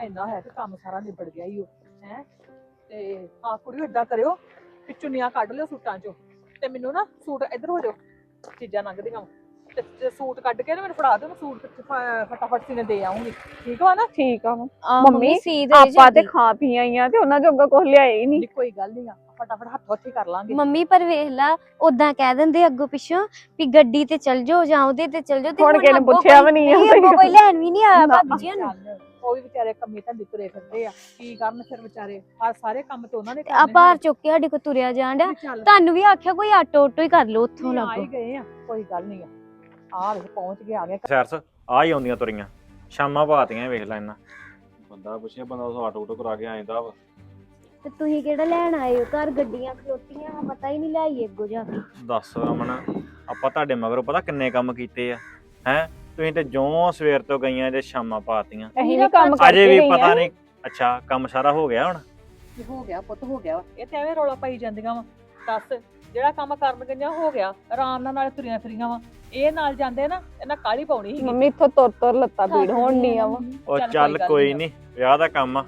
ਇੰਨਾ ਹੈ ਕਿ ਕੰਮ ਸਾਰਾ ਨਿਬੜ ਗਿਆ ਹੀ ਉਹ ਹੈ? ਤੇ ਆ ਕੁੜੀਓ ਏਦਾਂ ਕਰਿਓ ਕਿ ਚੁੰਨੀਆਂ ਕੱਢ ਲਿਓ ਸੂਟਾਂ ਚੋਂ ਤੇ ਮੈਨੂੰ ਨਾ ਸੂਟ ਇੱਧਰ ਹੋ ਜਾਓ ਚੀਜ਼ਾਂ ਲੰਘਦੀਆਂ ਵਾਂ। ਤੇ ਤੇ ਸੂਟ ਕੱਢ ਕੇ ਨਾ ਮੈਨੂੰ ਫੜਾ ਦਿਓ ਮੈਂ ਸੂਟ ਫ- ਫਟਾਫਟ ਸੀਨੇ ਦੇ ਆਉਂਗੀ ਠੀਕ ਵਾ ਨਾ? ਠੀਕ ਆ ਆ ਮੰਮੀ, ਸੀ ਦੇ ਆਪਾਂ ਤੇ ਜਲਦੀ। ਖਾ ਪੀ ਆਈਆਂ ਤੇ ਉਹਨਾਂ ਜੋਗਾ ਕੁਝ ਲਿਆਏ ਹੀ ਨਹੀਂ। ਨਹੀਂ ਕੋਈ ਗੱਲ ਨਹੀਂ ਆ ਫਟਾਫਟ ਹੱਥੋਂ ਹੱਥੀ ਕਰ ਲਾਂਗੇ। ਮੰਮੀ ਪਰ ਵੇਖ ਲਾ ਉਦਾਂ ਕਹਿ ਦਿੰਦੇ ਅੱਗੋਂ ਪਿੱਛੋਂ ਵੀ ਗੱਡੀ ਤੇ ਚੱਲ ਜਾਓ ਜਾਂ ਉਹਦੇ ਤੇ ਚੱਲ ਜਾਓ ਤੇ ਹੁਣ ਕਿਸੇ ਨੇ ਅੱਗੋਂ ਪੁੱਛਿਆ ਕੋਈ- ਵੀ ਨਹੀਂ ਅੱਗੋਂ ਕੋਈ ਲੈਣ ਵੀ ਨਹੀਂ ਆਇਆ ਨਾ। ਭਾਬੀ ਜੀ ਨੂੰ ਚੱਲ, ਉਹ ਵੀ ਵਿਚਾਰੇ ਕੰਮੀ ਧੰਦੇ ਤੁਰੇ ਫਿਰਦੇ ਆ। ਕੀ ਕਰਨ ਫਿਰ ਵਿਚਾਰੇ? ਆ ਸਾਰੇ ਕੰਮ ਤੇ ਉਹਨਾਂ ਨੇ ਆ ਭਾਰ ਚੁੱਕ ਕੇ ਸਾਡੇ ਕੋ ਤੁਰਿਆ ਜਾਣ ਡਿਆ। ਤੁਹਾਨੂੰ ਵੀ ਆਖਿਆ ਕੋਈ ਆਟੋ ਆਟੋ ਹੀ ਕਰ ਲਓ ਉੱਥੋਂ ਆ ਲੱਗੋ ਹੀ ਗਏ ਆ ਕੋਈ ਗੱਲ ਨਹੀਂ ਆ। ਆ ਵੇ ਪਹੁੰਚ ਗਏ ਆ ਗਏ। ਸੈਰਸ ਆ ਹੀ ਆਉਂਦੀਆਂ ਤੁਰੀਆਂ। ਸ਼ਾਮਾਂ ਬਾਤੀਆਂ ਵੇਖ ਲੈ ਇਹਨਾਂ। ਬੰਦਾ ਪੁੱਛਿਆ ਬੰਦਾ ਉਸ ਆਟੋ ਆਟੋ ਕਰਾ ਕੇ ਆਇਂਦਾ ਵਾ। ਤੇ ਤੁਸੀਂ ਕਿਹੜਾ ਲੈਣ ਆਏ ਹੋ? ਘਰ ਗੱਡੀਆਂ ਖਲੋਤੀਆਂ ਵਾ, ਪਤਾ ਹੀ ਨਹੀਂ ਲਾਈ ਅੱਗੋ ਜਾ ਕੇ। ਦੱਸ ਅਮਨ ਆਪਾਂ ਤੁਹਾਡੇ ਮਗਰੋਂ ਪਤਾ ਕਿੰਨੇ ਕੰਮ ਕੀਤੇ ਆ? ਹੈ? ਤੁਸੀਂ ਤੇ ਜੋਂ ਸਵੇਰ ਤੋਂ ਗਈਆਂ ਜੇ ਸ਼ਾਮਾਂ ਪਾਤੀਆਂ। ਅਸੀਂ ਵੀ ਕੰਮ ਕਰਕੇ ਅਜੇ ਵੀ। ਪਤਾ ਨਹੀਂ ਅੱਛਾ ਕੰਮ ਸਾਰਾ ਹੋ ਗਿਆ ਹੁਣ? ਵੀ ਹੋ ਗਿਆ ਪੁੱਤ ਹੋ ਗਿਆ ਵਾ। ਇਹ ਤੇ ਐਵੇਂ ਰੌਲਾ ਪਾਈ ਜਾਂਦੀਆਂ ਵਾ। ਦੱਸ ਜਿਹੜਾ ਕੰਮ ਕਰਨ ਗਈਆਂ ਹੋ ਗਿਆ ਆਰਾਮ ਨਾਲ ਨਾਲੇ ਤੁਰੀਆਂ ਫਿਰੀਆਂ ਵਾ। ਇਹ ਨਾਲ ਜਾਂਦੇ ਨਾ ਇਹਨਾਂ ਕਾਲੀ ਪਾਉਣੀ ਸੀਗੀ। ਮੰਮੀ ਇੱਥੋਂ ਤੁਰ ਤੁਰ ਲੱਤਾਂ ਪੀੜ ਹੋਣ ਡੀਆਂ ਵਾ। ਉਹ ਚੱਲ ਕੋਈ। ਨਹੀਂ। ਵਿਆਹ ਦਾ ਕੰਮ ਆ।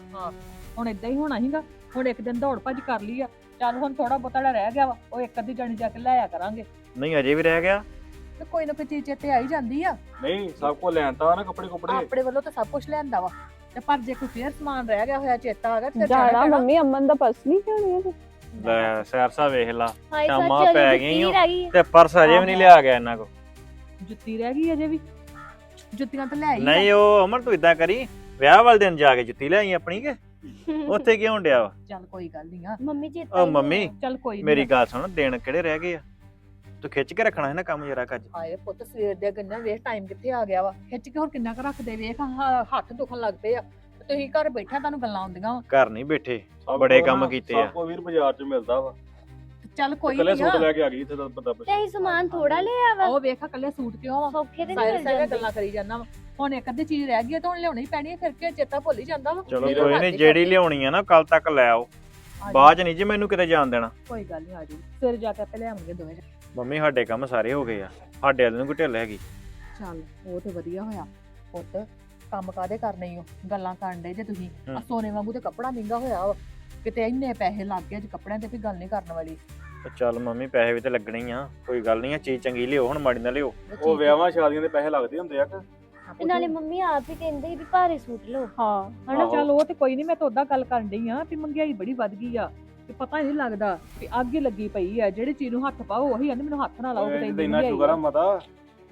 ਹੁਣ ਇਦਾਂ ਹੀ ਹੋਣਾ ਸੀਗਾ। ਹੁਣ ਇੱਕ ਦਿਨ ਦੌੜ ਭੱਜ ਕਰ ਲਈ ਆ। ਚੱਲ ਹੁਣ ਥੋੜਾ ਬਹੁਤਾ ਜਿਹੜਾ ਰਹਿ ਗਿਆ ਵਾ ਉਹ ਇੱਕ ਅੱਧੀ ਜਣੀ ਜਾ ਕੇ ਲੈ ਆਇਆ ਕਰਾਂਗੇ। ਨਹੀਂ ਅਜੇ ਵੀ ਰਹਿ ਗਿਆ? ਤੇ ਕੋਈ ਨਾ ਕੋਈ ਚੀਜ਼ ਚੇਤੇ ਆਈ ਜਾਂਦੀ ਆ। ਨਹੀਂ ਸਭ ਕੋ ਲੈਣਤਾ ਨਾ ਕੱਪੜੇ ਕੁਪੜੇ। ਆਪਣੇ ਵੱਲੋਂ ਤਾਂ ਸਭ ਕੁਝ ਲੈਂਦਾ ਵਾ। ਤੇ ਪਰ ਜੇ ਕੋਈ ਫੇਰ ਸਮਾਨ ਰਹਿ ਗਿਆ ਹੋਇਆ ਚੇਤਾ ਆ ਗਿਆ ਤੇ ਫਿਰ ਜਾਣਾ ਪੈਣਾ। ਮੰਮੀ ਅਮਨ ਦਾ ਪਰਸ ਨਹੀਂ ਜਾਣੀ ਲੈ ਸੈਰਸਾ ਵੇਖ ਲਾ ਹਾਏ ਸ਼ਾਮਾਂ ਸੱਚ ਪੈ ਗਈਆਂ ਰਹਿ ਗਈ। ਤੇ ਪਰਸ ਅਜੇ ਵੀ ਨਹੀਂ ਲਿਆ ਗਿਆ ਇਹਨਾਂ ਕੋ ਜੁੱਤੀ ਰਹਿ ਗਈ ਅਜੇ ਵੀ। ਜੁੱਤੀਆਂ ਤਾਂ ਲੈ ਆਈ ਆ। ਨਹੀਂ ਉਹ ਅਮਰ ਤੂੰ ਇਦਾਂ ਕਰੀ ਵਿਆਹ ਵਾਲੇ ਦਿਨ ਜਾ ਕੇ ਜੁੱਤੀ ਲੈ ਆਈ ਆਪਣੀ ਕੇ? ਉੱਥੇ ਕਿਉਂ ਡਿਆ ਵਾ? ਚੱਲ ਕੋਈ ਗੱਲ ਨਹੀਂ ਆ। ਮੰਮੀ ਜੀ ਉਹ ਮੰਮੀ ਚੱਲ ਕੋਈ ਨੀ। ਮੇਰੀ ਗੱਲ ਸੁਣ ਦਿਨ ਕਿਹੜੇ ਰਹਿ ਗਏ ਆ? ਤੂੰ ਖਿੱਚ ਕੇ ਰੱਖਣਾ ਹੈ ਨਾ ਕੰਮ ਜਰਾ ਕੱਜ ਆਏ ਪੁੱਤ ਸਵੇਰ ਦੇ ਗੰਨਾ ਵੇਖ ਟਾਈਮ ਕਿੱਥੇ ਆ ਗਿਆ ਵਾ। ਖਿੱਚ ਕੇ ਹੋਰ ਕਿੰਨਾ ਕੁ ਰੱਖਦੇ ਵੇਖ ਹ- ਹੱਥ ਦੁਖਣ ਲੱਗ ਪਏ ਆ। ਤੇ ਤੁਸੀਂ ਘਰ ਬੈਠਾ ਤੁਹਾਨੂੰ ਗੱਲਾਂ ਆਉਂਦੀਆਂ ਵਾ। ਘਰ ਨਹੀਂ ਬੈਠੇ ਸਭ ਬੜੇ ਕੁਛ ਕੰਮ ਨਾ, ਕੀਤੇ ਸਭ ਆ। ਕੋ ਵੀਰ ਬਾਜ਼ਾਰ ਚ ਮਿਲਦਾ ਵਾ। ਚੱਲ ਕੋਈ ਇਕੱਲੇ ਨਹੀਂ ਸੂਟ ਆ। ਲੈ ਕੇ ਆ ਗਈ ਇੱਥੇ ਤਾਂ ਬੰਦਾ ਤੇ ਅਸੀਂ ਸਮਾਨ ਥੋੜਾ ਲਿਆ ਵਾ। ਉਹ ਵੇਖ ਕੱਲੇ ਸੂਟ ਕਿਉਂ ਵਾ ਸੌਖੇ ਤੇ ਸਾਰੇ ਨਹੀਂ ਸਾਰੇ ਮਿਲ ਗੱਲਾਂ ਕਰੀ ਜਾਂਦਾ ਵਾ। ਹੁਣ ਇੱਕ ਅੱਧੀ ਚੀਜ਼ ਰਹਿ ਗਈ ਆ ਤਾਂ ਹੁਣ ਲਿਆਉਣੀ ਪੈਣੀ ਆ ਫਿਰ ਕੇ ਚੇਤਾ ਭੁੱਲ ਹੀ ਜਾਂਦਾ ਵਾ। ਚਲੋ ਕੋਈ ਨਹੀਂ ਜਿਹੜੀ। ਲਿਆਉਣੀ ਆ ਨਾ ਕੱਲ ਤੱਕ ਲੈ ਆਓ। ਆ ਜਾਓ। ਬਾਅਦ ਚ ਨਹੀਂ ਜੀ ਮੈਨੂੰ ਕਿਤੇ ਜਾਣ ਦੇਣਾ। ਕੋਈ ਗੱਲ ਨਹੀਂ ਆ ਜਾਓ ਫਿਰ ਜਾ ਕੇ ਆਪੇ ਲਿਆਵਾਂਗੇ ਦੋਵੇਂ ਜਣੇ। ਮੰਮੀ ਸਾਡੇ ਕੰਮ ਸਾਰੇ ਹੋ ਗਏ ਆ। ਸਾਡੇ ਵਾਲੇ ਨੂੰ ਕੋਈ ਢਿੱਲ ਹੈਗੀ। ਚੱਲ ਉਹ ਤੇ ਵਧੀਆ ਹੋਇਆ। ਪੁੱਤ ਕੰਮ ਕਾਦੇ ਕਰਨੇ ਹੋ ਗੱਲਾਂ ਕਰਨ ਦੇ ਜੇ ਤੁਸੀਂ। ਹਮ। ਆ ਸੋਨੇ ਵਾਂਗੂ ਤੇ ਕੱਪੜਾ ਮਹਿੰਗਾ ਹੋਇਆ ਵਾ। ਕਿਤੇ ਇੰਨੇ ਪੈਸੇ ਲੱਗ ਗਏ ਅੱਜ ਕੱਪੜਿਆਂ ਤੇ ਵੀ ਗੱਲ ਨਹੀਂ ਕਰਨ ਵਾਲੀ। ਤੇ ਚੱਲ ਮੰਮੀ ਪੈਸੇ ਵੀ ਤੇ ਲੱਗਣੇ ਹੀ ਆ। ਕੋਈ ਗੱਲ ਨਹੀਂ ਆ ਚੀਜ਼ ਚੰਗੀ ਲਿਓ ਹੁਣ ਮਾੜੀ ਨਾ ਲਿਓ। ਉਹ ਵਿਆਹਾਂ ਸ਼ਾਦੀਆਂ ਦੇ ਪੈਸੇ ਲੱਗਦੇ ਹੁੰਦੇ ਆ ਕਿ? ਤੇ ਨਾਲੇ ਮੰਮੀ ਆਪ ਹੀ ਕਹਿੰਦੇ ਸੀ ਵੀ ਭਾਰੇ ਸੂਟ ਲਓ। ਹਾਂ ਹਣਾ ਆਹੋ। ਚੱਲ ਉਹ ਤੇ ਕੋਈ ਨਹੀਂ ਮੈਂ ਤਾਂ ਉਦਾਂ ਗੱਲ ਕਰਨ ਡਈ ਆ ਵੀ ਮਹਿੰਗਾਈ ਬੜੀ ਵੱਧ ਗਈ ਆ। ਤੇ ਪਤਾ ਹੀ ਨਹੀਂ ਲੱਗਦਾ ਵੀ ਅੱਗ ਹੀ ਲੱਗੀ ਪਈ ਆ ਜਿਹੜੀ ਚੀਜ਼ ਨੂੰ ਹੱਥ ਪਾਓ ਉਹੀ ਕਹਿੰਦੇ ਮੈਨੂੰ ਹੱਥ ਨਾ ਲਾਓ ਕਿਤੇ ਇੰਨੀ ਇੰਨਾ ਸ਼ੁਕਰ ਆ। ਮਤਾ।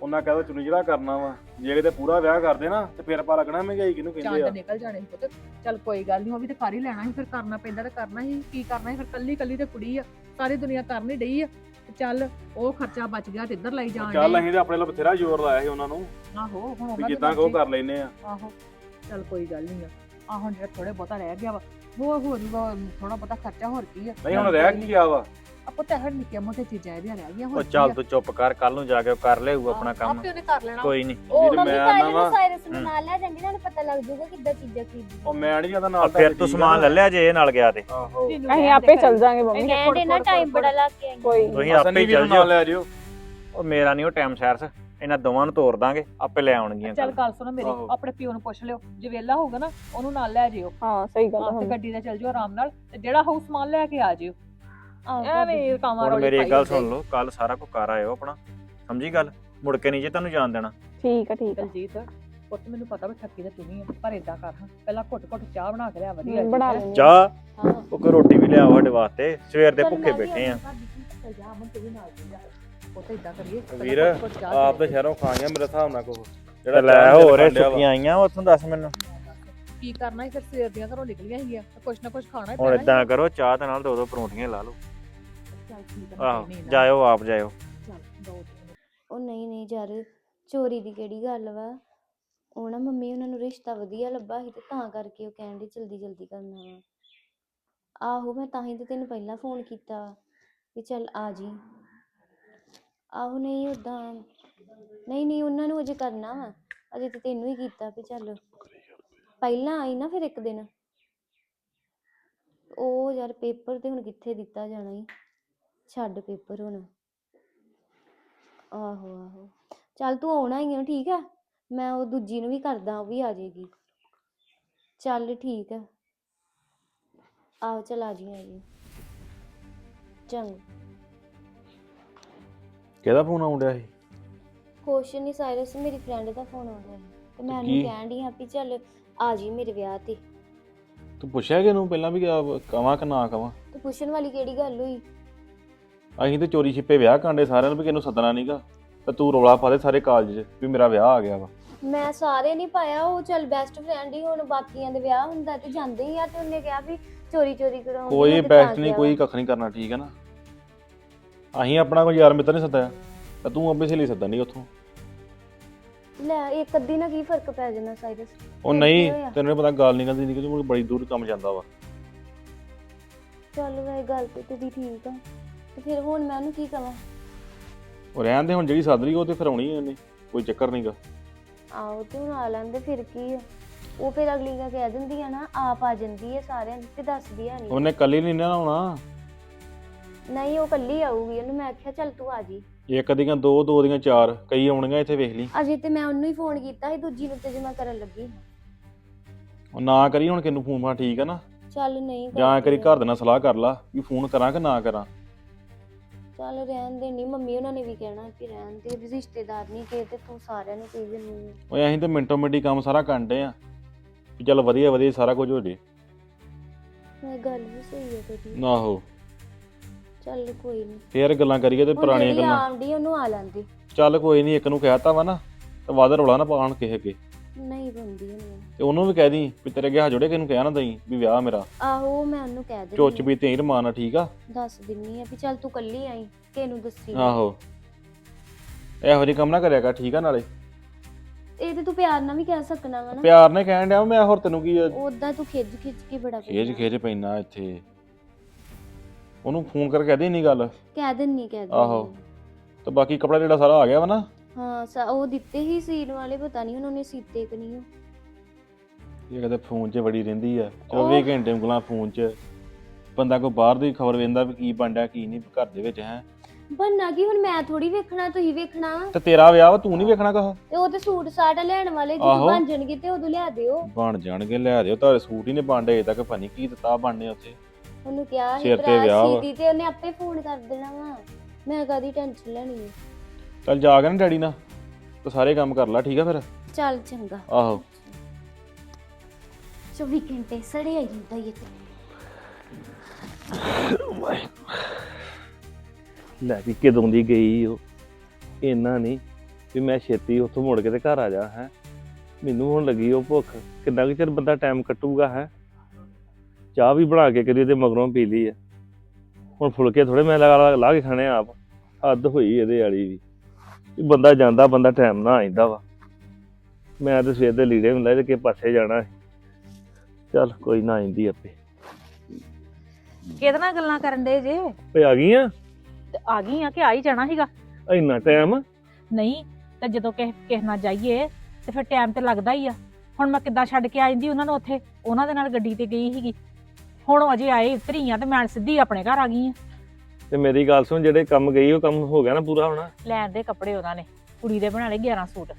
ਉਹਨਾਂ ਕਹਦਾ ਚੁਣੀ ਜਿਹੜਾ ਕਰਨਾ ਵਾ। ਜੇ ਕਿਤੇ ਪੂਰਾ ਵਿਆਹ ਕਰਦੇ ਨਾ ਤੇ ਫਿਰ ਪਾ ਲੱਗਣਾ ਮਹਿੰਗਾਈ ਕਿਹਨੂੰ ਕਹਿੰਦੇ ਆ। ਚੰਦ ਨਿਕਲ ਜਾਣੇ ਸੀ ਪੁੱਤ। ਚੱਲ ਕੋਈ ਗੱਲ ਨਹੀਂ ਉਹ ਵੀ ਤੇ ਕਰ ਹੀ ਲੈਣਾ ਸੀ ਫਿਰ ਕਰਨਾ ਪੈਂਦਾ ਤੇ ਕਰਨਾ ਸੀ ਕੀ ਕਰਨਾ ਸੀ? ਫਿਰ ਕੱਲੀ ਕੱਲੀ ਤੇ ਕੁੜੀ ਆ। ਸਾਰੀ ਦੁਨੀਆ ਕਰਨ ਹੀ ਡਈ ਆ। ਤੇ ਚੱਲ ਉਹ ਖਰਚਾ ਬਚ ਗਿਆ ਤੇ ਇੱਧਰ ਲਈ ਜਾਣ ਚੱਲ। ਅਸੀਂ ਤੇ ਆਪਣੇ ਲਈ ਬਥੇਰਾ ਜ਼ੋਰ ਲਾਇਆ ਸੀ ਉਹਨਾਂ ਨੂੰ। ਆਹੋ ਹੁਣ ਵੀ ਉਹਨਾਂ ਦੀ ਜਿੱਦਾਂ ਕੋ। ਕਰ ਲੈਨੇ ਆ। ਆਹੋ। ਚੱਲ ਕੋਈ ਗੱਲ ਨਹੀਂ ਆ। ਆ ਹੁਣ ਜਿਹੜਾ ਥੋੜੇ ਬਹੁਤਾ ਰਹਿ ਗਿਆ ਵਾ ਉਹ ਹੋਰ ਥੋੜਾ ਬਹੁਤਾ ਖਰਚਾ ਹੋਰ ਕੀ ਆ? ਨਹੀਂ ਹੁਣ ਰਹਿ ਕੀ ਗਿਆ ਵਾ? ਆਪੋ ਤੇ ਹਰ ਨਿੱਕੀਆਂ ਮੋਟੀਆਂ ਚੀਜ਼ਾਂ ਇਹਦੀਆਂ ਰਹਿ ਗਈਆਂ ਉਹ ਹੋਰ ਚੱਲ ਤੂੰ ਚੁੱਪ ਕਰ ਕੱਲ ਨੂੰ ਜਾ ਕੇ ਉਹ ਕਰ ਲਿਆਊ ਆਪਣਾ ਕੰਮ ਆਪੇ ਉਹਨੇ ਕਰ ਲੈਣਾ। ਕੋਈ ਨਹੀਂ ਵੀਰ ਮੰਮੀ ਮੈਂ ਕੱਲ ਆਨਾ ਨੂੰ ਵਾ। ਸਾਇਰਸ ਨੂੰ ਹਮ। ਨਾਲ ਲੈ ਜਾਂਦੀ ਨਾਲ ਪਤਾ ਲੱਗ ਜਾਊਗਾ ਕਿੱਦਾਂ ਚੀਜ਼ਾਂ ਉਹ ਖਰੀਦੀ ਮੈਂ ਨਹੀਂ ਜਾਂਦਾ ਨਾਲ ਫਿਰ ਤੂੰ ਸਮਾਨ ਲੈ ਲਿਆ ਜੇ ਇਹ ਨਾਲ ਗਿਆ ਤੇ। ਆਹੋ। ਅਸੀਂ ਆਪੇ ਦੇ ਚੱਲ। ਜਾਾਂਗੇ ਮੰਮੀ ਇਹਨੇ ਕਹਿੰਦੇ ਨਾ ਟਾਈਮ ਬੜਾ ਲਾ ਕੇ। ਆਈ ਕੋਈ ਤੁਸੀਂ ਅਸਨੀ ਆਪੇ ਚੱਲ ਨਾਲ ਜਾਓ। ਲੈ ਜਿਓ। ਉਹ ਮੇਰਾ ਨਹੀਂ ਉਹ ਟਾਈਮ ਸੈਰਸ ਇਹਨਾਂ ਦੋਵਾਂ ਨੂੰ ਤੋਰ ਦਾਂਗੇ ਆਪੇ ਲੈ ਆਉਣਗੀਆਂ ਚੱਲ। ਗੱਲ ਸੁਣੋ ਮੇਰੀ ਆਹੋ। ਆਪਣੇ ਪਿਓ ਨੂੰ ਪੁੱਛ ਲਿਓ ਜੇ ਵਿਹਲਾ ਹੋਊਗਾ ਨਾ ਉਹਨੂੰ ਨਾਲ ਲੈ ਜਿਓ ਹਾਂ ਸਹੀ ਗੱਲ ਆ ਹਾਂ, ਤੇ ਹੁਣ ਗੱਡੀ ਤੇ ਚੱਲ ਜਿਓ ਆਰਾਮ ਨਾਲ ਤੇ ਜਿਹੜਾ ਹੋਊ ਸਮਾਨ ਲੈ ਕੇ ਆ ਜਿਓ ਆਹੋ ਭਾਬੀ। ਐਵੇਂ ਕਾਮਾਂ ਹੁਣ ਰੋਲੀ ਮੇਰੀ ਗੱਲ। ਸੁਣ ਲਓ ਕੱਲ ਸਾਰਾ ਕੁਝ ਕਰ ਆਇਓ ਆਪਣਾ ਸਮਝੀ ਗੱਲ ਮੁੜ ਕੇ ਨਹੀਂ ਜੇ ਤੁਹਾਨੂੰ ਜਾਣ ਦੇਣਾ ਠੀਕ ਆ ਠੀਕ ਆ ਦਲਜੀਤ ਪੁੱਤ ਮੈਨੂੰ ਪਤਾ ਵੀ ਠੱਕੀ ਤੇ ਤੂੰ ਹੀ ਆ ਪਰ ਇਦਾਂ ਕਰ ਹਾਂ ਪਹਿਲਾਂ ਘੁੱਟ ਘੁੱਟ ਚਾਹ ਬਣਾ ਕੇ ਲਿਆ ਵਧੀਆ ਜੀ, ਬਣਾ। ਲੈਣੀ ਚਾਹ ਉਹ ਕੋਈ ਰੋਟੀ ਵੀ ਲਿਆਓ ਸਾਡੇ ਵਾਸਤੇ ਸਵੇਰ ਦੇ ਭੁੱਖੇ ਬੈਠੇ ਆ ਭਾਬੀ ਜੀ। ਅਮਨ ਤੂੰ ਵੀ ਨਾਲ ਜਾ ਪੁੱਤ ਇਦਾਂ ਕਰੀਏ ਪਹਿਲਾਂ ਵੀਰ, ਆਪ ਦੇ ਤਾਂ ਸ਼ਹਿਰੋਂ ਖਾਈਆਂ ਮੇਰੇ ਹਿਸਾਬ ਨਾਲ ਕੋ ਤੇ ਲੈ ਹੋਰ ਇਹ ਛੁੱਟੀਆਂ ਆਈਆਂ ਉੱਥੋਂ ਦੱਸ ਮੈਨੂੰ। ਕੀ ਕਰਨਾ ਸੀ ਫਿਰ ਸਵੇਰ ਦੀਆਂ ਘਰੋਂ ਨਿਕਲੀਆਂ ਸੀਗੀਆਂ ਤੇ ਕੁਛ ਨਾ ਕੁਛ ਖਾਣਾ ਹੀ ਹੁਣ ਇਦਾਂ ਕਰੋ ਚਾਹ ਦੇ ਨਾਲ ਦੋ ਦੋ ਪਰੌਂਠੀਆਂ ਲਾ ਲਓ। ਚੱਲ ਠੀਕ ਆ ਆਹੋ ਜਾਇਓ ਆਪ ਜਾਇਓ। ਚੱਲ ਦੋ ਤਿੰਨ ਉਹ ਨਹੀਂ ਨਹੀਂ ਯਾਰ ਚੋਰੀ ਦੀ ਕਿਹੜੀ ਗੱਲ ਵਾ? ਉਹ ਨਾ ਮੰਮੀ ਉਹਨਾਂ ਨੂੰ ਰਿਸ਼ਤਾ ਵਧੀਆ ਲੱਭਾ ਸੀ ਤੇ ਤਾਂ ਕਰਕੇ ਉਹ ਕਹਿੰਦੇ ਜਲਦੀ ਜਲਦੀ ਕਰਨਾ ਵਾ। ਆਹੋ ਮੈਂ ਤਾਂ ਹੀ ਤੇ ਤੈਨੂੰ ਪਹਿਲਾਂ ਫੋਨ ਕੀਤਾ ਵੀ ਚੱਲ ਆ ਜੀ। ਆਹੋ ਨਹੀਂ ਉਦਾਂ ਨਹੀਂ ਨਹੀਂ ਉਹਨਾਂ ਨੂੰ ਅਜੇ ਕਰਨਾ ਵਾ, ਅਜੇ ਤੇ ਤੈਨੂੰ ਹੀ ਕੀਤਾ ਵੀ ਚੱਲ। ਪਹਿਲਾਂ ਆਈ ਨਾ ਫਿਰ ਇੱਕ ਦਿਨ। ਉਹ ਯਾਰ ਪੇਪਰ ਤੇ ਹੁਣ ਕਿੱਥੇ ਦਿੱਤਾ ਜਾਣਾ ਈ? ਛੱਡ ਪੇਪਰ ਹੁਣ। ਆਹੋ ਆਹੋ। ਚੱਲ ਤੂੰ ਆਉਣਾ ਹੀ ਆ, ਠੀਕ ਆ? ਮੈਂ ਉਹ ਦੂਜੀ ਨੂੰ ਵੀ ਕਰਦਾ, ਉਹ ਵੀ ਆ ਜਾਏਗੀ। ਚੱਲ ਠੀਕ ਆ। ਆਓ ਚਲ ਆ ਜੀ ਆ ਜੀ ਚੰਗ। ਕਿਹਦਾ ਫੋਨ ਆਉਣ ਡਿਆ ਸੀ? ਕੁਛ ਨਹੀਂ ਸਾਇਰਸ ਮੇਰੀ ਫਰੈਂਡ ਦਾ ਫੋਨ ਆਉਂਦਾ ਸੀ। ਤੇ ਮੈਂ ਉਹਨੂੰ ਕੀ? ਕਹਿਣ ਡਈ ਹਾਂ ਵੀ ਚੱਲ ਆ ਜੀ ਮੇਰੇ ਵਿਆਹ ਤੇ। ਤੂੰ ਪੁੱਛਿਆ ਕਿ ਇਹਨੂੰ ਪਹਿਲਾਂ ਵੀ ਕਵਾਂ ਕਿ ਨਾ ਕਵਾਂ? ਤੇ ਪੁੱਛਣ ਵਾਲੀ ਕਿਹੜੀ ਗੱਲ ਹੋਈ? ਅਸੀਂ ਤੇ ਚੋਰੀ ਛਿਪੇ ਵਿਆਹ ਕਾਂਡੇ ਸਾਰਿਆਂ ਨੂੰ ਵੀ ਕਿਹਨੂੰ ਸੱਦਣਾ ਨਹੀਂਗਾ ਤੇ ਤੂੰ ਰੌਲਾ ਪਾ ਦੇ ਸਾਰੇ ਕਾਲਜ 'ਚ ਵੀ ਮੇਰਾ ਵਿਆਹ ਆ ਗਿਆ ਵਾ। ਮੈਂ ਸਾਰੇ ਨਹੀਂ ਪਾਇਆ ਉਹ ਚੱਲ ਬੈਸਟ ਫਰੈਂਡ ਹੀ ਹੁਣ ਬਾਕੀਆਂ ਦੇ ਵਿਆਹ ਹੁੰਦਾ ਤੇ ਜਾਂਦੇ ਹੀ ਆ ਤੇ ਉਹਨੇ ਕਿਹਾ ਵੀ ਚੋਰੀ ਚੋਰੀ ਕਰਾਉਂਦੀ ਕੋਈ ਬੈਸਟ ਨਹੀਂ ਕੋਈ ਕੱਖ ਨਹੀਂ ਕਰਨਾ ਠੀਕ ਹੈ ਨਾ? ਅਸੀਂ ਆਪਣਾ ਕੋਈ ਯਾਰ ਮਿੱਤਰ ਨਹੀਂ ਸੱਦਿਆ ਤੇ ਤੂੰ ਆਪੇ ਸਹੇਲੀ ਸੱਦਣ ਨਹੀਂ ਉੱਥੋਂ। ਲੈ ਇੱਕ ਅੱਧੀ ਨਾਲ ਕੀ ਫ਼ਰਕ ਪੈ ਜਾਣਾ ਸਾਇਰਸ ਉਹ ਨਹੀਂ? ਤੈਨੂੰ ਨੀ ਪਤਾ ਗੱਲ ਨਿਕਲਦੀ ਨਹੀਂ ਕਿ ਤੂੰ ਬੜੀ ਦੂਰ ਕੰਮ ਜਾਂਦਾ ਵਾ। ਚੱਲ ਵੇ ਗੱਲ ਤੇ ਤੇਰੀ ਠੀਕ ਆ। ਤੇ ਫਿਰ ਹੁਣ ਮੈਂ ਉਹਨੂੰ ਕੀ ਕਵਾਂ? ਉਹ ਰਹਿਣ ਦੇ ਹੁਣ ਜਿਹੜੀ ਸੱਦ ਲਈ ਉਹ ਤੇ ਫਿਰ ਆਉਣੀ ਹੈ ਉਹਨੇ ਕੋਈ ਚੱਕਰ ਨਹੀਂਗਾ ਆਓ ਤੇ ਹੁਣ ਆ ਲੈਂਦੇ ਫਿਰ ਕੀ ਆ? ਉਹ ਫਿਰ ਅਗਲੀ ਦਾ ਕਹਿ ਦਿੰਦੀ ਆ ਨਾ ਆਪ ਆ ਜਾਂਦੀ ਹੈ ਸਾਰਿਆਂ ਦੀ ਤੇ ਦੱਸਦੀ ਆ ਨਹੀਂ ਉਹਨੇ ਕੱਲੀ ਨਹੀਂ ਨਾ ਆਉਣਾ। ਨਹੀਂ ਉਹ ਕੱਲੀ ਆਊਗੀ ਉਹਨੂੰ ਮੈਂ ਆਖਿਆ ਚੱਲ ਤੂੰ ਆ ਜੀ। ਇੱਕ ਦੀਆਂ ਦੋ ਦੋ ਦੀਆਂ ਚਾਰ ਕਈ ਆਉਣੀਆਂ ਇੱਥੇ ਵੇਖ ਲਈ। ਅਜੇ ਤੇ ਮੈਂ ਉਹਨੂੰ ਹੀ ਫੋਨ ਕੀਤਾ ਸੀ ਦੂਜੀ ਨੂੰ ਤੇ ਜੇ ਮੈਂ ਕਰਨ ਲੱਗੀ ਉਹ ਨਾ ਕਰੀ ਹੁਣ ਕਿਨੂੰ ਫੋਨ ਫਾ ਠੀਕ ਹੈ ਨਾ। ਚੱਲ ਨਹੀਂ ਜਾਂ ਕਰੀ ਘਰ ਦੇ ਨਾਲ ਸਲਾਹ ਕਰ ਲਾ ਵੀ ਫੋਨ ਕਰਾਂ ਕਿ ਨਾ ਕਰਾਂ। ਚੱਲ ਰਹਿਣ ਦੇ ਨਹੀਂ ਮੰਮੀ ਉਹਨਾਂ ਨੇ ਵੀ ਕਹਿਣਾ ਕਿ ਰਹਿਣ ਦੇ ਵੀ ਰਿਸ਼ਤੇਦਾਰ ਨਹੀਂ ਕਿ ਤੇ ਤੂੰ ਸਾਰਿਆਂ ਨੂੰ ਕਹੀ ਦਿੰਦੀ ਓਏ ਅਸੀਂ ਤੇ ਮਿੰਟੋ ਮਿੰਟੀ ਕੰਮ ਸਾਰਾ ਕਰਦੇ ਆ। ਵੀ ਚੱਲ ਵਧੀਆ ਵਧੀਆ ਸਾਰਾ ਕੁਝ ਹੋ ਜੇ। ਮੈਂ ਗੱਲ ਵੀ ਸਹੀ ਹੈ ਤੇਰੀ। ਨਾ ਹੋ। ਚੱਲ ਕੋਈ ਨਹੀਂ ਫੇਰ ਗੱਲਾਂ ਕਰੀਏ ਤੇ ਪੁਰਾਣੀਆਂ ਗੱਲਾਂ। ਆਉਂਦੀ ਉਹਨੂੰ ਆ ਲੈਂਦੀ। ਚੱਲ ਕੋਈ ਨਹੀਂ ਇੱਕ ਨੂੰ ਕਹਿਤਾ ਵਾ ਨਾ ਤੇ ਵੱਧ ਰੌਲਾ ਨਾ ਪਾਉਣ ਕਿਸੇ ਅੱਗੇ ਨਹੀਂ ਬੰਦੀ ਉਹਨੂੰ। ਤੇ ਉਹਨੂੰ ਵੀ ਕਹਿ ਦੀ ਵੀ ਤੇਰੇ ਅੱਗੇ ਹੱਥ ਜੋੜੇ ਕਹਿ ਨਾ ਦਈ ਵੀ ਵਿਆਹ ਮੇਰਾ। ਆਹੋ ਮੈਂ ਉਹਨੂੰ ਕਹਿ ਦਿੰਦੀ ਚੁੱਚ। ਵੀ ਤੇ ਰਮਾਨਾ ਠੀਕ ਆ? ਦੱਸ ਦਿੰਨੀ ਆ ਵੀ ਚੱਲ ਤੂੰ ਕੱਲੀ ਆਈ ਕਿਹਨੂੰ ਦੱਸੀ ਨਾ। ਆਹੋ। ਇਹੋ ਜਿਹੀ ਕੰਮ ਨਾ ਕਰਿਆ ਕਰ ਠੀਕ ਆ ਨਾਲੇ? ਇਹ ਤੇ ਤੂੰ ਪਿਆਰ ਨਾਲ ਵੀ ਕਹਿ ਸਕਣਾ ਵਾ ਨਾ। ਪਿਆਰ ਨੇ ਕਹਿਣ ਡਿਆ ਮੈਂ ਹੋਰ ਤੈਨੂੰ ਕੀ ਉਦਾਂ ਤੂੰ ਖਿੱਚ ਖਿੱਚ ਕੇ ਬੜਾ ਖੇਜ। ਖੇਜ ਪੈਣਾ ਇੱਥੇ। ਉਹਨੂੰ ਫੋਨ ਕਰਕੇ ਕਹਦੇ ਨਹੀਂ ਗੱਲ। ਕਹਿ ਦਿੰਨੀ ਕਹਿ ਦਿੰਨੀ ਆਹੋ। ਤੇ ਬਾਕੀ ਕਪੜਾ ਜਿਹੜਾ ਸਾਰਾ ਆ ਗਿਆ ਵਾ ਨਾ? ਹਾਂ ਸ- ਉਹ ਦਿੱਤੇ ਹੀ ਸੀਨ ਵਾਲੇ ਪਤਾ ਨਹੀਂ ਉਹਨਾਂ ਨੇ ਸੀਤੇ ਕਿ ਨਹੀਂ ਇਹ ਕਦੇ ਫੋਨ 'ਚ ਵੜੀ ਰਹਿੰਦੀ ਆ। ਉਹ- 24 ਘੰਟੇ ਉਂਗਲਾਂ ਫੋਨ 'ਚ। ਬੰਦਾ ਕੋਈ ਬਾਹਰ ਦੀ ਖਬਰ ਵੇਂਦਾ ਵੀ ਕੀ ਬਣਦਾ ਕੀ ਨਹੀਂ ਘਰ ਦੇ ਵਿੱਚ ਹੈ। ਬੰਨਾ ਕੀ ਹੁਣ ਮੈਂ ਥੋੜੀ ਵੇਖਣਾ ਤੁਸੀਂ ਵੇਖਣਾ। ਵਾ। ਤੇ ਤੇਰਾ ਵਿਆਹ ਵਾ ਤੂੰ ਨਹੀਂ ਵੇਖਣਾ ਕਹਾ ਤੇ ਉਹ ਤੇ ਸੂਟ ਸਾਟ ਲੈਣ ਵਾਲੇ ਆਹੋ। ਜਦੋਂ ਬਣ ਜਾਣਗੇ ਤੇ ਉਦੋਂ ਲਿਆ ਦਿਓ। ਬਣ ਜਾਣਗੇ ਲੈ ਦਿਓ ਤੁਹਾਡੇ ਸੂਟ ਹੀ ਨੇ ਬਣਦੇ ਅਜੇ ਤੱਕ ਪਤਾ ਕੀ ਦਿੱਤਾ ਬਣਨੇ ਉੱਥੇ। ਉਹਨੂੰ ਕਿਹਾ ਸੀ ਸਿਰ ਤੇ ਭਰਾ ਵਿਆਹ ਵਾ। ਤੇ ਉਹਨੇ ਆਪੇ ਫੋਨ ਕਰ ਦੇਣਾ ਵਾ। ਮੈਂ ਕਾਦੀ ਟੈਨਸ਼ਨ ਲੈਣੀ ਹੈ ਚੱਲ ਜਾ ਕੇ ਨਾ ਡੈਡੀ ਨਾਲ ਤੇ ਸਾਰੇ ਕੰਮ ਕਰ ਲੈ ਠੀਕ ਆ ਫਿਰ? ਚੱਲ ਚੰਗਾ। ਆਹੋ। 24 ਘੰਟੇ ਸੜੇ ਆਈ ਜਾਂਦਾ ਇਹ ਤੇ ਲੈ ਵੀ ਕਦੋਂ ਦੀ ਗਈ ਉਹ ਇੰਨਾ ਨਹੀਂ ਵੀ ਮੈਂ ਛੇਤੀ ਉੱਥੋਂ ਮੁੜ ਕੇ ਤੇ ਘਰ ਆ ਜਾ ਹੈ? ਮੈਨੂੰ ਹੁਣ ਲੱਗੀ ਉਹ ਭੁੱਖ। ਕਿੰਨਾ ਕੁ ਚਿਰ ਬੰਦਾ ਟਾਈਮ ਕੱਟੂਗਾ ਹੈ? ਚਾਹ ਵੀ ਬਣਾ ਕੇ ਕਰੀ ਤੇ ਮਗਰੋਂ ਪੀ ਲਈ ਆ। ਹੁਣ ਫੁਲਕੇ ਥੋੜੇ ਮੈਂ ਲਗਾ ਲਾ ਕੇ ਖਾਣੇ ਆਪ। ਹੱਦ ਹੋਈ ਇਹਦੇ ਵਾਲੀ ਵੀ। ਵੀ ਬੰਦਾ ਜਾਂਦਾ ਬੰਦਾ ਟਾਈਮ ਨਾ ਆਇਂਦਾ ਵਾ। ਮੈਂ ਤੇ ਸਵੇਰ ਦੇ ਲੀੜੇ ਹੁੰਦਾ ਤੇ ਕਿ ਪਾਸੇ ਜਾਣਾ। ਚੱਲ ਕੋਈ ਨਾ ਆਇਂਦੀ ਆਪੇ। ਕਿਹਦੇ ਨਾਲ ਗੱਲਾਂ ਕਰਨ ਦੇ ਜੇ? ਓਏ ਆ ਗਈ ਆ ਤੇ ਆ ਗਈ ਆ ਕਿ ਆ ਹੀ ਜਾਣਾ ਸੀਗਾ? ਇੰਨਾ ਟਾਈਮ ਨਹੀਂ ਤੇ ਜਦੋਂ ਕਿਸੇ ਕਿਸੇ ਨਾਲ ਜਾਈਏ ਤੇ ਫਿਰ ਟਾਈਮ ਤੇ ਲੱਗਦਾ ਹੀ ਆ। ਹੁਣ ਮੈਂ ਕਿੱਦਾਂ ਛੱਡ ਕੇ ਆ ਜਾਂਦੀ ਉਹਨਾਂ ਨੂੰ ਉੱਥੇ? ਉਹਨਾਂ ਦੇ ਨਾਲ ਗੱਡੀ ਤੇ ਗਈ ਸੀਗੀ। ਹੁਣ ਉਹ ਅਜੇ ਆਏ ਉਤਰੀ ਆ ਤੇ ਮੈਂ ਸਿੱਧੀ ਆਪਣੇ ਘਰ ਆ ਗਈ ਆ। ਤੇ ਮੇਰੀ ਗੱਲ ਸੁਣ ਜਿਹੜੇ ਕੰਮ ਗਈ ਉਹ ਕੰਮ ਹੋ ਗਿਆ ਨਾ ਪੂਰਾ ਹੋਣਾ? ਲੈਣ ਦੇ ਕੱਪੜੇ ਉਹਨਾਂ ਨੇ ਕੁੜੀ ਦੇ ਬਣਾ ਲਏ 11 ਸੂਟ।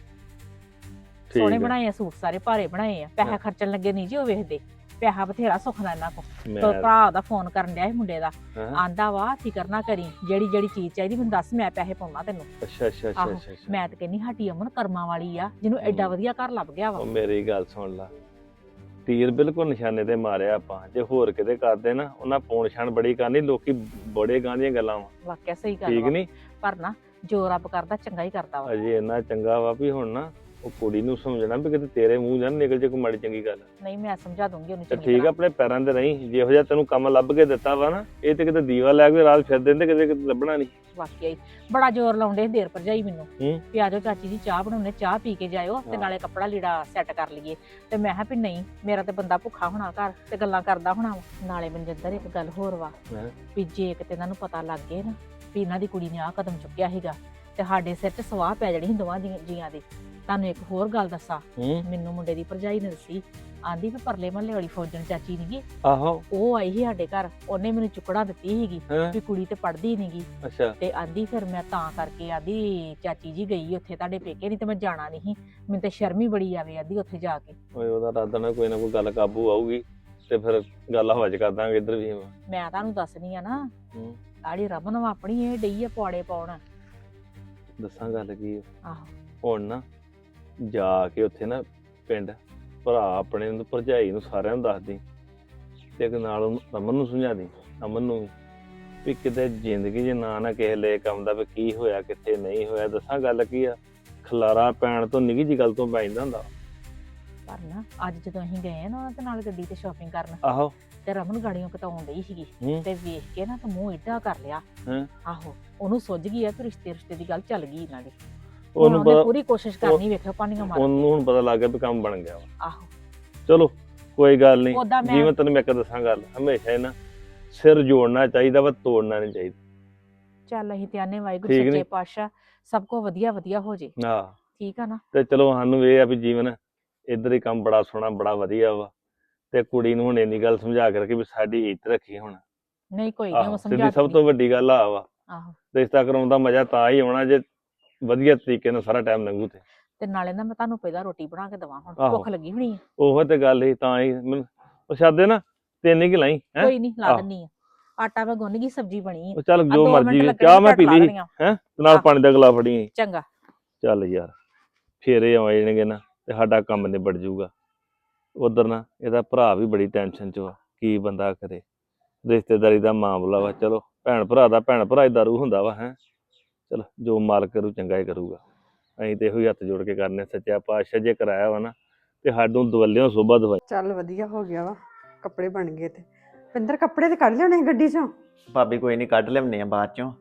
ਸੋਹਣੇ ਆ ਬਣਾਏ ਆ ਸੂਟ ਸਾਰੇ ਭਾਰੇ ਬਣਾਏ ਆ। ਪੈਸਾ ਖਰਚਣ ਲੱਗੇ ਨਹੀਂ ਜੀ ਉਹ ਵੇਖਦੇ। ਪੈਸਾ ਬਥੇਰਾ ਸੁਖਣਾ ਇਹਨਾਂ ਕੋ ਮੈਂ ਤੋ ਭਰਾ ਦਾ ਫੋਨ ਕਰਨ ਡਿਆ ਸੀ ਮੁੰਡੇ ਦਾ। ਹਾਂ। ਆਂਦਾ ਵਾ ਫਿਕਰ ਨਾ ਕਰੀ ਜਿਹੜੀ ਜਿਹੜੀ ਚੀਜ਼ ਚਾਹੀਦੀ ਮੈਨੂੰ ਦੱਸ ਮੈਂ ਪੈਸੇ ਪਾਉਣਾ ਤੈਨੂੰ। ਅੱਛਾ ਅੱਛਾ ਅੱਛਾ ਆਹੋ, ਅੱਛਾ ਅੱਛਾ। ਮੈਂ ਤਾਂ ਕਹਿੰਨੀ ਸਾਡੀ ਅਮਨ ਕਰਮਾਂ ਵਾਲੀ ਆ ਜਿਹਨੂੰ ਐਡਾ ਹਮ। ਵਧੀਆ ਘਰ ਲੱਭ ਗਿਆ ਵਾ। ਉਹ ਮੇਰੀ ਗੱਲ ਸੁਣ ਲਾ। ਤੀਰ ਬਿਲਕੁਲ ਨਿਸ਼ਾਨੇ ਤੇ ਮਾਰਿਆ ਆਪਾਂ। ਜੇ ਹੋਰ ਕਿਤੇ ਕਰਦੇ ਨਾ ਉਹਨਾਂ ਪੌਣ ਛਾਣ ਬੜੀ ਕਰਨੀ ਲੋਕੀ ਬੜੇ ਗਾਂ ਦੀਆਂ ਗੱਲਾਂ ਵਾ। ਵਾਕਿਆ ਸਹੀ ਗੱਲ ਠੀਕ ਵਾ। ਨਹੀਂ ਪਰ ਨਾ ਜੋ ਰੱਬ ਕਰਦਾ ਚੰਗਾ ਹੀ ਕਰਦਾ ਵਾ। ਅਜੇ ਇੰਨਾ ਚੰਗਾ ਵਾ ਵੀ ਹੁਣ ਨਾ ਉਹ ਕੁੜੀ ਨੂੰ ਸਮਝਣਾ ਵੀ ਕਿਤੇ ਤੇਰੇ ਮੂੰਹ ਜਾਂ ਨਿਕਲ ਜੇ ਕੋਈ ਮਾੜੀ ਚੰਗੀ ਗੱਲ। ਨਹੀਂ ਮੈਂ ਸਮਝਾ ਦੂੰਗੀ ਉਹਨੂੰ ਤੇ ਚੰਗੀ ਠੀਕ ਆ ਤਰ੍ਹਾਂ। ਆਪਣੇ ਪੈਰਾਂ ਤੇ ਰਹੀਂ ਜਿਹੋ ਜਿਹਾ ਤੈਨੂੰ ਕੰਮ ਲੱਭ ਕੇ ਦਿੱਤਾ ਵਾ ਨਾ ਇਹ ਤੇ ਕਿਤੇ ਦੀਵਾ ਲੈ ਕੇ ਰਾਤ ਫਿਰ ਦਿੰਦੇ ਕਿਤੇ ਕਿਤੇ ਲੱਭਣਾ ਨਹੀਂ। ਵਾਕਿਆ ਹੀ ਬੜਾ ਜ਼ੋਰ ਲਾਉਂਦੇ ਦੇਰ ਭਰਜਾਈ ਮੈਨੂੰ ਹੂੰ। ਵੀ ਆਜੋ ਚਾਚੀ ਜੀ ਚਾਹ ਬਣਾਉਣੇ ਚਾਹ ਪੀ ਕੇ ਜਾਇਓ ਤੇ ਹਾਂ। ਨਾਲੇ ਕੱਪੜਾ ਲੀੜਾ ਸੈੱਟ ਕਰ ਲਈਏ ਤੇ ਮੈਂ ਕਿਹਾ ਵੀ ਨਹੀਂ ਮੇਰਾ ਤੇ ਬੰਦਾ ਭੁੱਖਾ ਹੋਣਾ ਘਰ ਤੇ ਗੱਲਾਂ ਕਰਦਾ ਹੋਣਾ ਵਾ। ਨਾਲੇ ਮਨਜਿੰਦਰ ਇੱਕ ਗੱਲ ਹੋਰ ਵਾ ਹਾਂ। ਵੀ ਜੇ ਕਿਤੇ ਇਹਨਾਂ ਨੂੰ ਪਤਾ ਲੱਗ ਗਿਆ ਨਾ ਵੀ ਇਹਨਾਂ ਦੀ ਕੁੜੀ ਨੇ ਆਹ ਕਦਮ ਚੁੱਕਿਆ ਸੀਗਾ ਤੇ ਸਾਡੇ ਸਿਰ 'ਚ ਸਵਾਹ ਪੈ ਜਾਣੀ ਸੀ ਦੋਵਾਂ ਜੀਆਂ- ਜੀਆਂ ਦੀ ਤੁਹਾਨੂੰ ਇੱਕ ਹੋਰ ਗੱਲ ਦੱਸਾਂ। ਹੂੰ। ਮੈਨੂੰ ਮੁੰਡੇ ਦੀ ਭਰਜਾਈ ਨੇ ਦੱਸੀ ਆਂਦੀ ਵੀ ਪਰਲੇ ਮਹੱਲੇ ਵਾਲੀ ਫੌਜਣ ਚਾਚੀ ਨੀਗੀ ਆਹੋ। ਉਹ ਆਈ ਸੀ ਸਾਡੇ ਘਰ ਉਹਨੇ ਮੈਨੂੰ ਚੁੱਕੜਾ ਦਿੱਤੀ ਸੀਗੀ ਹੈਂ? ਵੀ ਕੁੜੀ ਤੇ ਪੜਦੀ ਨਹੀਂਗੀ ਅੱਛਾ। ਤੇ ਆਂਦੀ ਫਿਰ ਮੈਂ ਤਾਂ ਕਰਕੇ ਆਂਦੀ ਚਾਚੀ ਜੀ ਗਈ ਉੱਥੇ ਤੁਹਾਡੇ ਪੇਕੇ ਨਹੀਂ ਤੇ ਮੈਂ ਜਾਣਾ ਨਹੀਂ ਸੀ। ਮੈਨੂੰ ਤੇ ਸ਼ਰਮ ਹੀ ਬੜੀ ਆਵੇ ਆਂਦੀ ਉੱਥੇ ਜਾ ਕੇ। ਓਏ ਉਹਦਾ ਰਾਦਾ ਨਾ ਕੋਈ ਨਾ ਕੋਈ ਗੱਲ ਕਾਬੂ ਆਊਗੀ ਤੇ ਫਿਰ ਗੱਲ ਹਵਾ ਚ ਕਰ ਦਾਂਗੇ ਇੱਧਰ ਵੀ ਮੈਂ ਤੁਹਾਨੂੰ ਦੱਸਣੀ ਆ ਨਾ ਹੂੰ। ਆੜੀ ਰਮਨ ਵਾ ਆਪਣੀ ਇਹ ਡਈ ਆ ਪੌੜੇ ਪਾਉਣ। ਦੱਸਾਂ ਗੱਲ ਕੀ ਆ। ਆਹੋ। ਹੁਣ ਨਾ ਜਾ ਕੇ ਉੱਥੇ ਨਾ ਪਿੰਡ ਭਰਾ ਆਪਣੇ ਨੂੰ ਭਰਜਾਈ ਨੂੰ ਸਾਰਿਆਂ ਨੂੰ ਦੱਸ ਦੀ ਤੇ ਇੱਕ ਨਾਲ ਉਹਨੂੰ ਅਮਨ ਨੂੰ ਸਮਝਾ ਦੀ ਅਮਨ ਨੂੰ ਵੀ ਕਿਤੇ ਜ਼ਿੰਦਗੀ 'ਚ ਨਾ ਨਾ ਕਿਸੇ ਲੈ ਕੰਮ ਦਾ ਵੀ ਕੀ ਹੋਇਆ ਕਿੱਥੇ ਨਹੀਂ ਹੋਇਆ ਦੱਸਾਂ ਗੱਲ ਕੀ ਆ? ਖਲਾਰਾ ਪੈਣ ਤੋਂ ਨਿੱਘੀ ਜੀ ਗੱਲ ਤੋਂ ਪੈ ਜਾਂਦਾ ਹੁੰਦਾ। ਪਰ ਨਾ ਅੱਜ ਜਦੋਂ ਅਸੀਂ ਗਏ ਆ ਨਾ ਉਹਨਾਂ ਦੇ ਨਾਲ ਗੱਡੀ ਤੇ ਸ਼ਾਪਿੰਗ ਕਰਨ ਆਹੋ। ਤੇ ਰਮਨ ਗਾੜੀਆਂ ਕਤਾਉਣ ਡਈ ਸੀਗੀ ਹੂੰ। ਤੇ ਵੇਖ ਕੇ ਨਾ ਤੇ ਮੂੰਹ ਏਡਾ ਕਰ ਲਿਆ। ਹੈਂ? ਆਹੋ ਉਹਨੂੰ ਸੁੱਝ ਗਈ ਆ ਕਿ ਰਿਸ਼ਤੇ ਰਿਸ਼ਤੇ ਦੀ ਗੱਲ ਚੱਲ ਗਈ ਇਹਨਾਂ ਦੀ। ਉਹਨੂੰ ਉਹਨੇ ਪਤਾ ਪੂਰੀ ਕੋਸ਼ਿਸ਼ ਕਰਨੀ ਵੇਖਿਓ ਪਾਣੀਆਂ ਮਾਰ। ਉਹਨੂੰ ਹੁਣ ਪਤਾ ਲੱਗ ਗਿਆ ਵੀ ਕੰਮ ਬਣ ਗਿਆ ਵਾ। ਆਹੋ। ਚਲੋ ਕੋਈ ਗੱਲ ਨਹੀਂ। ਉਦਾਂ ਮੈਂ ਜਿਵੇਂ ਤੈਨੂੰ ਮੈਂ ਇੱਕ ਦੱਸਾਂ ਗੱਲ ਹਮੇਸ਼ਾ ਹੀ ਨਾ ਸਿਰ ਜੋੜਨਾ ਚਾਹੀਦਾ ਵਾ ਤੋੜਨਾ ਨਹੀਂ ਚਾਹੀਦਾ। ਚੱਲ ਅਸੀਂ ਤੇ ਆਨੇ ਵਾਹਿਗੁਰੂ ਠੀਕ ਨੀ? ਸੱਚੇ ਪਾਤਸ਼ਾਹ ਸਭ ਕੋ ਵਧੀਆ ਵਧੀਆ ਹੋ ਜੇ। ਹਾਂ। ਠੀਕ ਆ ਨਾ? ਤੇ ਚਲੋ ਸਾਨੂੰ ਇਹ ਆ ਵੀ ਜੀਵਨ ਇੱਧਰ ਹੀ ਕੰਮ ਬੜਾ ਸੋਹਣਾ ਬੜਾ ਵਧੀਆ ਵਾ। ਤੇ ਕੁੜੀ ਨੂੰ ਹੁਣ ਇੰਨੀ ਗੱਲ ਸਮਝਾ ਕੇ ਰੱਖੀ ਵੀ ਸਾਡੀ ਇੱਜ਼ਤ ਰੱਖੀ ਹੁਣ। ਨਹੀਂ ਕੋਈ ਨਹੀਂ ਆਹੋ ਉਹ ਸਿੱਧੀ ਸਮਝਾ ਸਭ ਤੋਂ ਵੱਡੀ ਗੱਲ ਆ ਵਾ। ਆਹੋ। ਰਿਸ਼ਤਾ ਕਰਾਉਣ ਦਾ ਮਜ਼ਾ ਤਾਂ ਹੀ ਆਉਣਾ ਜੇ ਵਧੀਆ ਤਰੀਕੇ ਨਾਲ ਸਾਰਾ ਟਾਈਮ ਲੰਘੂ ਤੇ। ਤੇ ਨਾਲੇ ਨਾ ਮੈਂ ਤੁਹਾਨੂੰ ਪਹਿਲਾਂ ਰੋਟੀ ਬਣਾ ਕੇ ਦਵਾਂ ਹੁਣ ਆਹੋ। ਭੁੱਖ ਲੱਗੀ ਹੋਣੀ ਆ। ਉਹੋ ਤੇ ਗੱਲ ਹੀ ਤਾਂ ਹੀ ਮੈਨੂੰ ਉਹ ਨਾ ਤਿੰਨ ਹੀ ਲਾਈ ਹੈ? ਕੋਈ ਨਹੀਂ ਲਾ ਆਹੋ। ਦਿੰਨੀ ਆ। ਆਟਾ ਮੈਂ ਗੁੰਨ ਗਈ ਸਬਜ਼ੀ ਬਣੀ ਆ। ਉਹ ਚੱਲ ਆਹ ਜੋ ਦੋ ਮਰਜ਼ੀ ਲੱਗਣੇ ਚਾਹ ਮੈਂ ਝੱਟ ਪੀ ਲਾ ਲਈ ਦੇਣੀ ਆ। ਹੈ? ਤੇ ਨਾਲ। ਪਾਣੀ ਦਾ ਗਲਾ ਫੜੀ ਚੰਗਾ। ਚੱਲ ਯਾਰ ਫੇਰੇ ਆ ਜਾਣਗੇ ਨਾ ਤੇ ਸਾਡਾ ਕੰਮ ਨਿਬੜ ਜਾਊਗਾ। ਉਧਰ ਨਾ ਇਹਦਾ ਭਰਾ ਵੀ ਬੜੀ ਟੈਨਸ਼ਨ ਚ ਵਾ ਕੀ ਬੰਦਾ ਕਰੇ। ਰਿਸ਼ਤੇਦਾਰੀ ਦਾ ਮਾਮਲਾ ਵਾ ਚਲੋ। ਭੈਣ ਭਰਾ ਦਾ ਭੈਣ ਭਰਾ ਹੀ ਦਾਰੂ ਹੁੰਦਾ ਵਾ ਹੈ? ਚਲ ਜੋ ਮਾਲਕ ਕਰੂ ਚੰਗਾ ਹੀ ਕਰੂਗਾ। ਅਸੀਂ ਤੇ ਇਹੋ ਹੀ ਹੱਥ ਜੋੜ ਕੇ ਕਰਨੇ ਸੱਚਾ ਪਾਤਸ਼ਾਹ ਜੇ ਕਰਾਇਆ ਵਾ ਨਾ ਤੇ ਸਾਨੂੰ ਦਵੱਲਿਓਂ ਸੋਭਾ ਦਵਾਈ। ਚੱਲ ਵਧੀਆ ਹੋ ਗਿਆ ਵਾ ਕੱਪੜੇ ਬਣ ਗਏ ਤੇ। ਪਿੰਦਰ ਕੱਪੜੇ ਤੇ ਕੱਢ ਸੀ ਗੱਡੀ ਚੋਂ? ਭਾਬੀ ਕੋਈ ਨਹੀਂ ਕੱਢ ਲਿਆਉਂਦੇ ਆ ਬਾਅਦ ਚੋਂ।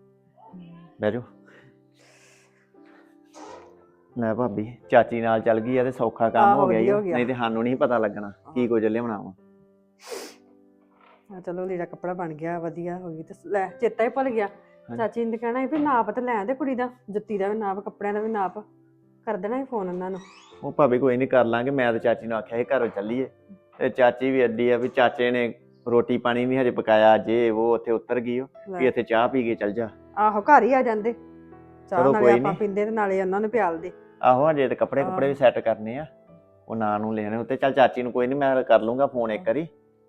ਬਹਿ ਜਾਓ। ਲੈ ਭਾਬੀ ਚਾਚੀ ਨਾਲ ਚੱਲ ਗਈ ਆ ਤੇ ਸੌਖਾ ਕੰਮ ਆਹੋ, ਹੋ ਗਿਆ ਈ ਵਧੀਆ ਓ। ਹੋ ਗਿਆ। ਨਹੀਂ ਤੇ ਸਾਨੂੰ ਨਹੀਂ ਪਤਾ ਲੱਗਣਾ ਕੀ ਕੁਝ ਲਿਆਉਣਾ ਵਾ। ਆ ਚਲੋ ਲੀੜਾ ਕੱਪੜਾ ਬਣ ਗਿਆ ਵਧੀਆ ਹੋ ਗਈ ਤੇ ਲੈ ਚੇਤਾ ਹੀ ਭੁੱਲ ਗਿਆ। ਚਾਚੀ ਨੇ ਕਹਿਣਾ ਸੀ ਵੀ ਨਾਪ ਤੇ ਲੈ ਆਂਦੇ ਕੁੜੀ ਦਾ ਜੁੱਤੀ ਦਾ ਵੀ ਨਾਪ ਕੱਪੜਿਆਂ ਦਾ ਵੀ ਨਾਪ। ਕਰ ਦੇਣਾ ਸੀ ਫੋਨ ਉਹਨਾਂ ਨੂੰ। ਉਹ ਭਾਬੀ ਕੋਈ ਨਹੀਂ ਕਰ ਲਾਂਗੇ ਮੈਂ ਤੇ ਚਾਚੀ ਨੂੰ ਆਖਿਆ ਸੀ ਘਰੋਂ ਚੱਲੀਏ। ਤੇ ਚਾਚੀ ਵੀ ਅੱਡੀ ਆ ਵੀ ਚਾਚੇ ਨੇ ਰੋਟੀ ਪਾਣੀ ਨਹੀਂ ਹਜੇ ਪਕਾਇਆ ਜੇ ਉਹ ਉੱਥੇ ਉਤਰ ਗਈ ਉਹ ਵੀ ਇੱਥੇ ਚਾਹ ਪੀ ਕੇ ਚੱਲ ਜਾ। ਆਹੋ ਘਰ ਹੀ ਆ ਜਾਂਦੇ। ਚਾਹ ਨਾਲੇ ਆਪਾਂ। ਪੀਂਦੇ ਤੇ ਨਾਲੇ ਉਹਨਾਂ ਨੂੰ ਪਿਆਲਦੇ। ਆਹੋ ਹਜੇ ਤੇ ਕੱਪੜੇ। ਕੁਪੜੇ ਵੀ ਸੈੱਟ ਕਰਨੇ ਆ। ਉਹ ਨਾਂ ਨੂੰ ਲੈਣੇ ਉੱਤੇ ਚੱਲ ਚਾਚੀ ਨੂੰ ਕੋਈ ਨਹੀਂ ਮੈਂ ਕਰ ਲੂੰਗਾ ਫੋਨ ਇੱਕ ਵਾਰੀ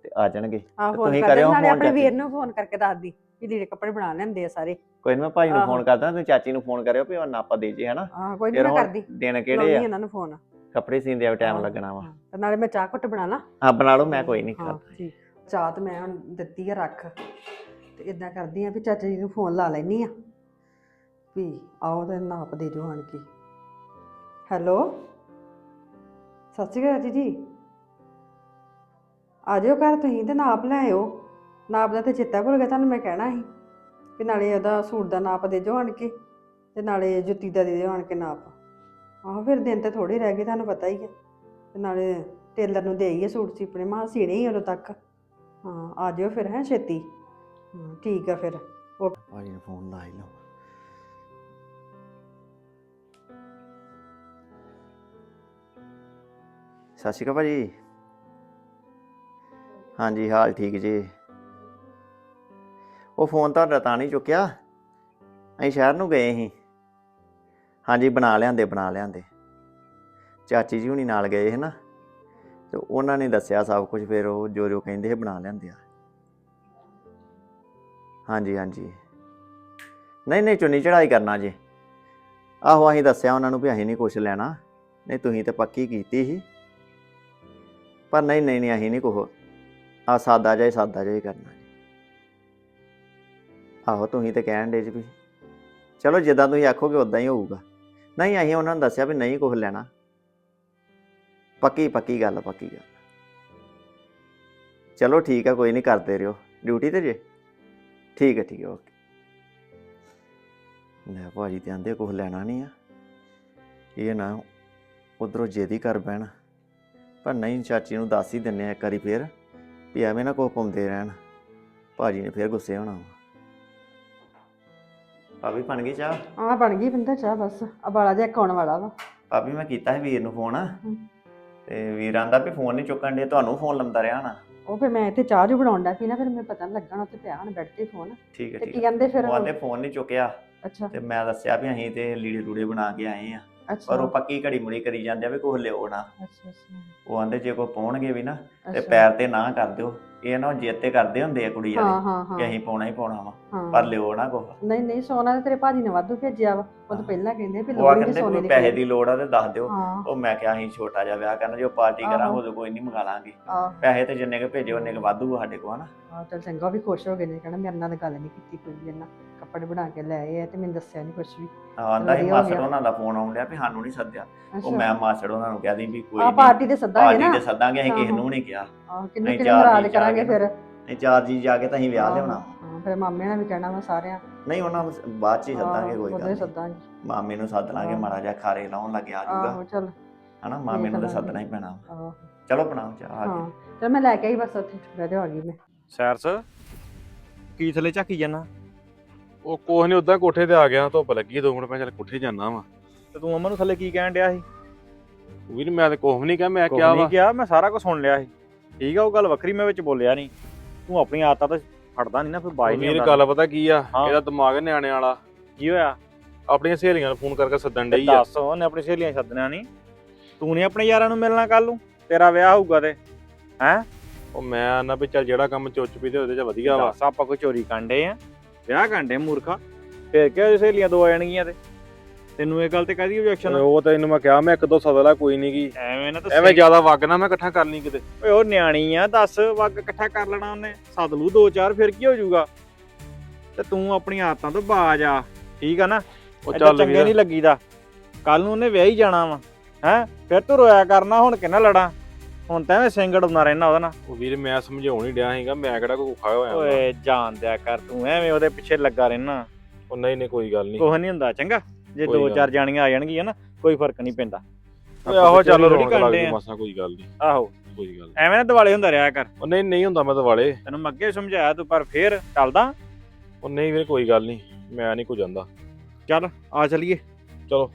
ਤੇ ਆ ਜਾਣਗੇ। ਤੁਸੀਂ ਕਰਿਓ ਆਪਣੇ। ਵੀਰ ਨੂੰ ਫੋਨ ਕਰਕੇ ਦੱਸਦੀ ਵੀ ਲੀੜੇ ਕੱਪੜੇ ਬਣਾ ਲੈਂਦੇ ਆ ਸਾਰੇ। ਕੋਈ ਨੀ ਮੈਂ ਭਾਈ ਨੂੰ। ਫੋਨ ਕਰਦਾ ਤੁਸੀਂ ਚਾਚੀ ਨੂੰ ਫੋਨ ਕਰਿਓ ਵੀ ਉਹ ਨਾਪਾ ਦੇ ਜੇ ਹਨਾ? ਆਹ ਕੋਈ ਨਹੀਂ ਮੈਂ ਕਰਦੀ। ਦਿਨ ਕਿਹੜੇ ਆ? ਉਹਨਾਂ ਨੂੰ ਫੋਨ ਕੱਪੜੇ ਸੀਂਦੇ ਆ ਟਾਈਮ ਹਾਂ, ਲੱਗਣਾ ਵਾ। ਹਾਂ, ਤੇ ਨਾਲੇ ਮੈਂ ਚਾਹ ਘੁੱਟ ਬਣਾ ਲਾਂ। ਹਾਂ ਬਣਾ ਲਓ ਮੈਂ ਕੋਈ ਨਹੀਂ ਹਾਂ, ਕਰਦਾ। ਠੀਕ। ਚਾਹ ਤੇ ਮੈਂ ਹੁਣ ਦਿੱਤੀ ਆ ਰੱਖ। ਤੇ ਇਦਾਂ ਕਰਦੀ ਆ ਵੀ ਚਾਚਾ ਜੀ ਨੂੰ ਫੋਨ ਲਾ ਲੈਣੀ ਆ। ਵੀ ਆਓ ਤੇ ਨਾਪ ਦੇ ਜੋ ਆਣ ਕੇ। ਹੈਲੋ? ਸਤਿ ਸ਼੍ਰੀ ਅਕਾਲ ਜੀ। ਆ ਜਾਓ ਘਰ ਤੁਸੀਂ ਤੇ ਨਾਪ ਲੈ ਆਇਓ। ਨਾਪ ਦਾ ਤੇ ਚੇਤਾ ਭੁੱਲ ਗਿਆ, ਤੁਹਾਨੂੰ ਮੈਂ ਕਹਿਣਾ ਸੀ ਕਿ ਨਾਲੇ ਉਹਦਾ ਸੂਟ ਦਾ ਨਾਪ ਦੇ ਜੋ ਆਣ ਕੇ ਤੇ ਨਾਲੇ ਜੁੱਤੀ ਦਾ ਦੇ ਦਿਓ ਆਣ ਕੇ ਨਾਪ। ਆਹੋ, ਫਿਰ ਦਿਨ ਤੇ ਥੋੜੇ ਰਹਿ ਗਏ, ਤੁਹਾਨੂੰ ਪਤਾ ਹੀ ਹੈ ਤੇ ਨਾਲੇ ਟੇਲਰ ਨੂੰ ਦੇ ਦੇਈਏ ਸੂਟ ਸੀਪਣੇ ਮਾਂ ਸੀਣੇ ਹੀ ਉਦੋਂ ਤੱਕ। ਹਾਂ, ਆ ਜਿਓ ਫਿਰ, ਹੈ, ਛੇਤੀ। ਹਾਂ, ਠੀਕ ਆ ਫਿਰ। ਭਾਜੀ ਨੂੰ ਫੋਨ ਲਾ ਹੀ ਲਓ। ਸਤਿ ਸ਼੍ਰੀ ਅਕਾਲ ਭਾਜੀ। ਹਾਂਜੀ, ਹਾਲ ਠੀਕ ਜੀ। ਉਹ ਫੋਨ ਤੁਹਾਡਾ ਤਾਂ ਨਹੀਂ ਚੁੱਕਿਆ? ਅਸੀਂ ਸ਼ਹਿਰ ਨੂੰ ਗਏ ਸੀ। ਹਾਂਜੀ, ਬਣਾ ਲਿਆਂਦੇ ਬਣਾ ਲਿਆਂਦੇ। ਚਾਚੀ ਜੀ ਹੁਣੀ ਨਾਲ ਗਏ ਸੀ ਨਾ। ਤੇ ਉਹਨਾਂ ਨੇ ਦੱਸਿਆ ਸਭ ਕੁਝ, ਫਿਰ ਉਹ ਜੋ ਜੋ ਕਹਿੰਦੇ ਸੀ ਬਣਾ ਲਿਆਂਦੇ ਆ। ਹਾਂਜੀ ਹਾਂਜੀ। ਨਹੀਂ ਨਹੀਂ, ਚੁੰਨੀ ਚੜਾਈ ਕਰਨਾ ਜੀ। ਆਹੋ, ਅਸੀਂ ਦੱਸਿਆ ਉਹਨਾਂ ਨੂੰ ਵੀ ਅਸੀਂ ਨਹੀਂ ਕੁਝ ਲੈਣਾ। ਨਹੀਂ, ਤੁਸੀਂ ਤਾਂ ਪੱਕੀ ਕੀਤੀ ਸੀ। ਪਰ ਨਹੀਂ ਨਹੀਂ ਨਹੀਂ, ਅਸੀਂ ਨਹੀਂ ਕੁਛ। ਆ ਸਾਦਾ ਜਿਹਾ ਹੀ, ਸਾਦਾ ਜਿਹਾ ਹੀ ਕਰਨਾ। ਆਹੋ, ਤੁਸੀਂ ਤੇ ਕਹਿਣ ਦੇ ਜੀ ਵੀ। ਚਲੋ, ਜਿੱਦਾਂ ਤੁਸੀਂ ਆਖੋਗੇ ਉਦਾਂ ਹੀ ਹੋਊਗਾ। ਨਹੀਂ, ਅਸੀਂ ਉਹਨਾਂ ਨੂੰ ਦੱਸਿਆ ਵੀ ਨਹੀਂ ਕੁਝ ਲੈਣਾ। ਪੱਕੀ ਪੱਕੀ ਗੱਲ ਪੱਕੀ ਗੱਲ। ਚਲੋ, ਠੀਕ ਆ, ਕੋਈ ਨਹੀਂ, ਕਰਦੇ ਰਿਓ ਡਿਊਟੀ ਤੇ ਜੇ? ਠੀਕ ਹੈ ਠੀਕ ਹੈ ਓਕੇ। ਲੈ ਭਾਜੀ ਤੇ ਆਂਦੇ ਕੁਝ ਲੈਣਾ ਨਹੀਂ ਆ। ਇਹ ਨਾ ਉਧਰੋਂ ਜੇਦੀ ਕਰ ਬਹਿਣ। ਪਰ ਨਹੀਂ, ਚਾਚੀ ਨੂੰ ਦੱਸ ਹੀ ਦਿੰਨੇ ਆ ਇੱਕ ਵਾਰੀ ਫੇਰ ਵੀ ਐਵੇਂ ਨਾ ਕੁਛ ਪਾਉਂਦੇ ਰਹਿਣ। ਭਾਜੀ ਨੇ ਫੇਰ ਗੁੱਸੇ ਹੋਣਾ ਵਾ। ਭਾਬੀ ਬਣ ਗਈ ਚਾਹ? ਆਹ ਬਣ ਗਈ ਪਿੰਦਰ ਚਾਹ ਬਸ। ਆ ਬਾਲਾ ਜਿਹਾ ਇੱਕ ਆਉਣ ਵਾਲਾ ਵਾ। ਭਾਬੀ ਮੈਂ ਕੀਤਾ ਸੀ ਵੀਰ ਨੂੰ ਫੋਨ। ਤੇ ਵੀਰ ਆਂਦਾ ਵੀ ਫੋਨ ਨਹੀਂ ਚੁੱਕਣ ਦੇ ਤੁਹਾਨੂੰ ਫੋਨ ਲੰਦਾ ਰਿਹਾ ਨਾ। ਉਹ ਫਿਰ ਮੈਂ ਇੱਥੇ ਚਾਹ ਜੂ ਬਣਾਉਣ ਦਾ ਪੀਣਾ ਫਿਰ ਮੈਨੂੰ ਪਤਾ ਨੀ ਲੱਗਣਾ ਉੱਥੇ ਪਿਆ ਹਣ ਬੈੱਡ ਤੇ ਫੋਨ। ਠੀਕ ਹੈ ਤੇ ਠੀਕ ਕੀ ਕਹਿੰਦੇ ਫਿਰ ਉਹ ਆਂਦੇ ਫੋਨ ਨਹੀਂ ਚੁੱਕਿਆ। ਅੱਛਾ। ਤੇ ਮੈਂ ਦੱਸਿਆ ਵੀ ਅਸੀਂ ਤੇ ਲੀੜੇ ਲੂੜੇ ਬਣਾ ਕੇ ਆਏ ਆ। ਪਰ ਉਹ ਪੱਕੀ ਘੜੀ ਮੁੜੀ ਕਰੀ ਜਾਂਦੇ ਆ ਵੀ ਕੁਝ ਲਿਓ ਨਾ। ਅੱਛਾ ਅੱਛਾ। ਉਹ ਆਂਦੇ ਜੇ ਕੋਈ ਪਾਉਣਗੇ ਵੀ ਨਾ ਤੇ। ਪੈਰ ਤੇ ਨਾ ਕਰ ਦਿਓ। ਇਹ ਨਾ ਜਿੱਦ ਤੇ ਕਰਦੇ ਹੁੰਦੇ ਆ ਕੁੜੀ ਹਾਂ ਵਾਲੇ ਹਾਂ ਹਾਂ ਕਿ ਅਸੀਂ ਪਾਉਣਾ ਹੀ ਪਾਉਣਾ ਵਾ ਹਾਂ। ਪਰ ਲਿਓ ਨਾ ਕੁਛ। ਨਹੀਂ ਨਹੀਂ ਸੋਨਾ ਤਾਂ ਤੇਰੇ ਭਾਜੀ ਨੇ ਵਾਧੂ ਭੇਜਿਆ ਵਾ। ਉਹ ਤਾਂ। ਪਹਿਲਾਂ ਕਹਿੰਦੇ ਵੀ ਉਹ ਆ ਲੋੜ ਨਹੀਂ ਕਹਿੰਦੇ ਸੋਨੇ ਕੋਈ ਦੀ ਪੈਸੇ ਦੀ ਲੋੜ ਆ ਤੇ ਦੱਸ ਦਿਓ। ਹਾਂ। ਉਹ ਮੈਂ ਕਿਹਾ ਅਸੀਂ ਛੋਟਾ ਜਿਹਾ ਵਿਆਹ ਕਰਨਾ ਜੋ ਪਾਰਟੀ ਆਹੋ। ਕਰਾਂਗੇ ਉਦੋਂ ਕੋਈ ਨਹੀਂ ਮੰਗਾ ਲਾਂਗੇ। ਆਹ। ਪੈਸੇ ਤੇ ਜਿੰਨੇ ਕੁ ਭੇਜੇ ਉਹਨੇ ਕੁ ਵਾਧੂ ਆ ਸਾਡੇ ਕੋਲ ਹਨਾ। ਆਹ ਚੱਲ ਚੰਗਾ ਉਹ ਵੀ ਖੁਸ਼ ਹੋ ਗਏ ਨੇ ਕਹਿੰਦਾ ਮੇਰੇ ਨਾਲ ਤਾਂ ਗੱਲ ਨਹੀਂ ਕੀਤੀ ਕੋਈ ਵੀ ਇਹਨਾਂ। ਕੱਪੜੇ ਬਣਾ ਕੇ ਲੈ ਆਏ ਆ ਤੇ ਮੈਨੂੰ ਦੱਸਿਆ ਨਹੀਂ ਕੁਝ ਵੀ। ਆਂਦਾ ਵਧੀਆ ਹੋ ਮਾਸੜ ਗਿਆ। ਉਹਨਾਂ ਦਾ ਫੋਨ ਆਉਣ ਡਿਆ ਵੀ ਸਾਨੂੰ ਨਹੀਂ ਸੱਦਿਆ। ਉਹ ਮੈਂ ਮਾਸੜ ਉਹਨਾਂ ਨੂੰ ਕਹਿ ਦੀ ਵੀ ਕੋਈ ਆ ਨਹੀਂ ਪਾਰਟੀ ਤੇ ਸੱਦਾਂਗੇ ਪਾਰਟੀ ਨਾ। ਤੇ ਸੱਦਾਂਗੇ ਅਸੀਂ ਕਿਸੇ। ਨੂੰ ਨਹੀਂ ਕਿਹਾ। ਆਹ ਕਿੰਨੇ ਨਹੀਂ, ਚਾਰ ਜਾ ਕਰਾਂਗੇ ਫਿਰ। ਨਹੀਂ ਚਾਰ ਜੀ ਜਾ ਕੇ ਤਾਂ ਅਸੀਂ ਵਿਆਹ ਲਿਆਉਣਾ। ਹਾਂ ਫਿਰ ਮਾਮੇ ਨਾਲ ਵੀ ਕਹਿਣਾ ਵਾ ਸਾਰਿਆਂ। ਨਹੀਂ ਉਹਨਾਂ ਨੂੰ ਬਾਅਦ ਚ ਹੀ ਸੱਦਾਂਗੇ ਕੋਈ ਉਦੋਂ ਹੀ ਨਹੀਂ ਸੱਦਾਂਗੇ। ਮਾਮੇ ਨੂੰ ਸੱਦ ਲਾਂਗੇ ਆਹੋ। ਮਾੜਾ ਜਿਹਾ ਖਾਰੇ ਲਾਉਣ ਲੱਗਿਆ ਆਹੋ ਜਾਊਗਾ। ਚੱਲ। ਹਨਾ ਮਾਮੇ ਨੂੰ ਤਾਂ ਲਾਂਗੇ। ਸੱਦਣਾ ਹੀ ਪੈਣਾ। ਆਹੋ। ਚਲੋ ਬਣਾਓ ਚਾਹ ਆ ਹਾਂ ਚਲ ਮੈਂ ਲੈ ਕੇ ਆਈ ਬਸ ਉੱਥੇ ਜਾ ਆ ਗਈ ਮੈਂ। ਸੈਰਸ ਕੀ ਥੱਲੇ ਝਾਕੀ ਜਾਣਾ ਉਹ ਕੋਹ ਨਹੀਂ ਉਦਾਂ ਕੋਠੇ ਤੇ ਆ ਗਿਆ ਧੁੱਪ ਲੱਗੀ ਦੋ ਮਿੰਟ ਮੈਂ ਚੱਲ ਕੋਠੇ ਜਾਣਾ ਵਾ। ਤੇ ਤੂੰ ਅਮਨ ਨੂੰ ਥੱਲੇ ਕੀ ਕਹਿਣ ਡਿਆ ਸੀ? ਵੀਰ ਮੈਂ ਤੇ ਕੋਹ ਨਹੀਂ ਕਿਹਾ ਮੈਂ ਕਿਹਾ ਨਹੀਂ ਕਿਹਾ ਮੈਂ ਸਾਰਾ ਕੁਝ ਸੁਣ ਲਿਆ ਸੀ। ਠੀਕ ਆ ਉਹ ਗੱਲ ਵੱਖਰੀ ਮੈਂ ਵਿੱਚ ਬੋਲਿਆ ਨਹੀਂ ਤੂੰ ਆਪਣੀ ਆਦਤਾਂ ਤਾਂ ਫੜਦਾ ਨਹੀਂ ਨਾ ਫਿਰ ਬਾਈ ਨਹੀਂ ਵੀਰ ਗੱਲ ਪਤਾ ਕੀ ਆ? ਹਾਂ। ਇਹਦਾ ਦਿਮਾਗ ਨਿਆਣੇ ਵਾਲਾ। ਕੀ ਹੋਇਆ? ਆਪਣੀਆਂ ਸਹੇਲੀਆਂ ਨੂੰ ਫੋਨ ਕਰਕੇ ਸੱਦਣ ਡਈ ਆ। ਦੱਸ ਉਹਨੇ ਆਪਣੀ ਸਹੇਲੀਆਂ ਸੱਦਣਾ ਨਹੀਂ ਤੂੰ ਨਹੀਂ ਆਪਣੇ ਯਾਰਾਂ ਨੂੰ ਮਿਲਣਾ ਕੱਲ ਨੂੰ? ਤੇਰਾ ਵਿਆਹ ਹੋਊਗਾ ਤੇ। ਹੈ? ਉਹ ਮੈਂ ਨਾ ਵੀ ਚੱਲ ਜਿਹੜਾ ਕੰਮ ਚੁੱਚ ਪੀ ਤੇ ਉਹਦੇ ਚ ਵਧੀਆ ਵਾ। ਦੱਸ ਆਪਾਂ ਕੋਈ ਚੋਰੀ ਕਾਂਡੇ ਆ? ਵਿਆਹ ਕਾਂਡੇ ਮੂਰਖਾ। ਫੇਰ ਕਿਹਾ ਸਹੇਲੀਆਂ ਦੋ ਆ ਜਾਣਗੀਆਂ ਤੇ? ਤੈਨੂੰ ਇਹ ਗੱਲ ਤੇ ਕਾਹਦੀ ਆ? ਉਹ ਤਾਂ ਇਹਨੂੰ ਮੈਂ ਕਿਹਾ ਮੈਂ ਇੱਕ ਦੋ ਸਦਲਾ ਕੋਈ ਨਹੀਂ ਗੀ। ਐਵੇਂ ਨਾ ਤਾਂ ਐਵੇਂ ਜ਼ਿਆਦਾ ਵਗ ਨਾ ਮੈਂ ਇਕੱਠਾ ਕਰ ਲਈ ਕਿਤੇ। ਓਏ ਉਹ ਨਿਆਣੀ ਆ ਦੱਸ ਵਗ ਇਕੱਠਾ ਕਰ ਲੈਣਾ ਉਹਨੇ। ਸੱਦ ਲੂ ਦੋ ਚਾਰ ਫਿਰ ਕੀ ਹੋ ਜਾਊਗਾ? ਤੇ ਤੂੰ ਆਪਣੀ ਆਦਤਾਂ ਤੋਂ ਬਾਜ ਆ ਠੀਕ ਆ ਨਾ? ਉਹ ਚੱਲ ਚੰਗੇ ਨਹੀਂ ਲੱਗੀਦਾ। ਕੱਲ ਨੂੰ ਉਹਨੇ ਵਿਆਹ ਹੀ ਜਾਣਾ ਵਾ ਹੈ? ਫਿਰ ਤੂੰ ਰੋਇਆ ਕਰਨਾ ਹੁਣ ਕਿੰਨਾ ਲੜਾਂ? ਹੁਣ ਤਾਂ ਐਵੇਂ ਸਿੰਗੜ ਹੁੰਦਾ ਰਹਿਣਾ ਉਹਦਾ ਨਾਲ ਉਹ ਵੀਰ ਮੈਂ ਸਮਝਾਉਣ ਹੀ ਡਿਆ ਸੀਗਾ ਮੈਂ ਕਿਹੜਾ ਕੋਈ ਔਖਾ ਹੋਇਆ ਵਾ। ਓਏ ਜਾਣ ਦਿਆ ਕਰ ਤੂੰ ਐਵੇਂ ਉਹਦੇ ਪਿੱਛੇ ਲੱਗਾ ਰਹਿਣਾ। ਉਹ ਨਹੀਂ ਨਹੀਂ ਕੋਈ ਗੱਲ ਨਹੀਂ। ਕੁਝ ਨਹੀਂ ਹੁੰਦਾ ਚੰਗਾ। ਜੇ ਕੋਈ ਦੋ ਗੱਲ ਚਾਰ ਜਾਣੀਆਂ ਆ ਜਾਣਗੀਆਂ ਨਾ ਕੋਈ ਫ਼ਰਕ ਨਹੀਂ ਪੈਂਦਾ। ਓਏ ਆਹੋ ਚੱਲ ਰੌਣਕ ਲੱਗ ਕਾਂਡੇ ਗਈ ਆ। ਮਸਾਂ ਕੋਈ ਗੱਲ ਨਹੀਂ। ਆਹੋ। ਕੋਈ ਗੱਲ ਨੀ। ਐਵੇਂ ਨਾ ਦਿਵਾਲੇ ਹੁੰਦਾ ਰਿਹਾ ਕਰ। ਉਹ ਨਹੀਂ ਨਹੀਂ ਹੁੰਦਾ ਮੈਂ ਤਾਂ ਵਾਲੇ ਤੈਨੂੰ ਮੈਂ ਅੱਗੇ ਸਮਝਾਇਆ ਤੂੰ ਪਰ ਫੇਰ ਟਲਦਾ ਉਹ ਨਹੀਂ ਵੀਰ ਕੋਈ ਗੱਲ ਨਹੀਂ। ਮੈਂ ਨਹੀਂ ਕੋ ਜਾਂਦਾ। ਚੱਲ ਆ ਚਲੀਏ। ਚਲੋ।